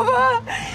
oğlumu. Cihan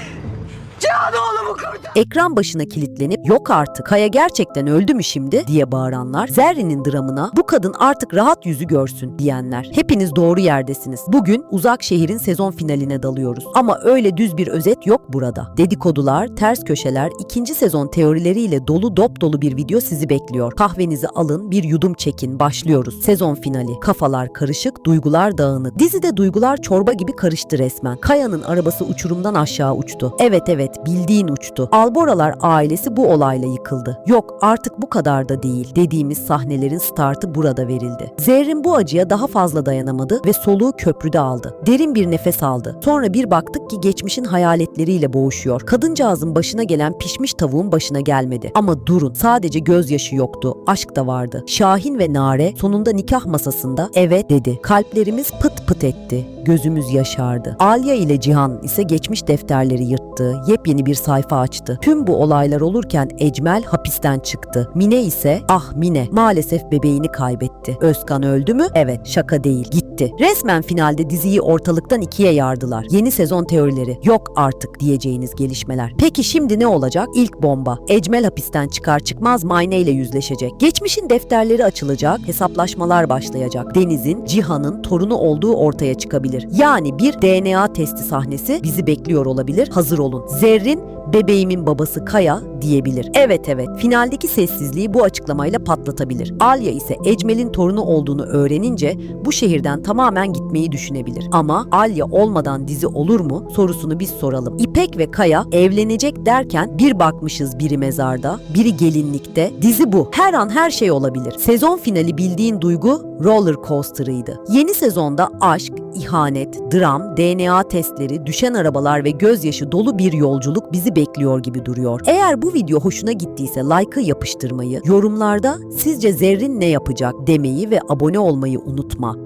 oğlumu kurtar. Ekran başına kilitlenip yok artık Kaya gerçekten öldü mü şimdi diye bağıranlar, Zerrin'in dramına bu kadın artık rahat yüzü görsün diyenler. Hepiniz doğru yerdesiniz. Bugün Uzak Şehir'in sezon finaline dalıyoruz. Ama öyle düz bir özet yok burada. Dedikodular, ters köşeler, ikinci sezon teorileriyle dolu dop dolu bir video sizi bekliyor. Kahvenizi alın, bir yudum çekin, başlıyoruz. Sezon finali. Kafalar karışık, duygular dağınık. Dizide duygular çorba gibi karıştı resmen. Kaya'nın arabası uçurumdan aşağı uçtu. Evet evet, bildiğin uçtu. Alboralar ailesi bu olayla yıkıldı. Yok artık bu kadar da değil dediğimiz sahnelerin startı burada verildi. Zerrin bu acıya daha fazla dayanamadı ve soluğu köprüde aldı. Derin bir nefes aldı. Sonra bir baktık ki geçmişin hayaletleriyle boğuşuyor. Kadıncağızın başına gelen pişmiş tavuğun başına gelmedi. Ama durun sadece gözyaşı yoktu. Aşk da vardı. Şahin ve Nare sonunda nikah masasında evet dedi. Kalplerimiz pıt pıt etti. Gözümüz yaşardı. Alya ile Cihan ise geçmiş defterleri yırttı. Yepyeni bir sayfa açtı. Tüm bu olaylar olurken Ecmel hapisten çıktı. Mine ise ah Mine maalesef bebeğini kaybetti. Özkan öldü mü? Evet şaka değil gitti. Resmen finalde diziyi ortalıktan ikiye yardılar. Yeni sezon teorileri yok artık diyeceğiniz gelişmeler. Peki şimdi ne olacak? İlk bomba. Ecmel hapisten çıkar çıkmaz Mayne ile yüzleşecek. Geçmişin defterleri açılacak, hesaplaşmalar başlayacak. Deniz'in, Cihan'ın torunu olduğu ortaya çıkabilir. Yani bir DNA testi sahnesi bizi bekliyor olabilir. Hazır olun. Zerrin bebeğimin babası Kaya diyebilir. Evet evet finaldeki sessizliği bu açıklamayla patlatabilir. Alya ise Ecmel'in torunu olduğunu öğrenince bu şehirden tamamen gitmeyi düşünebilir. Ama Alya olmadan dizi olur mu sorusunu biz soralım. İpek ve Kaya evlenecek derken bir bakmışız biri mezarda, biri gelinlikte. Dizi bu. Her an her şey olabilir. Sezon finali bildiğin duygu roller coaster'ıydı. Yeni sezonda aşk, ihanet, dram, DNA testleri, düşen arabalar ve gözyaşı dolu bir yolculuk bizi bekliyor gibi duruyor. Eğer bu video hoşuna gittiyse like'ı yapıştırmayı, yorumlarda sizce Zerrin ne yapacak demeyi ve abone olmayı unutma.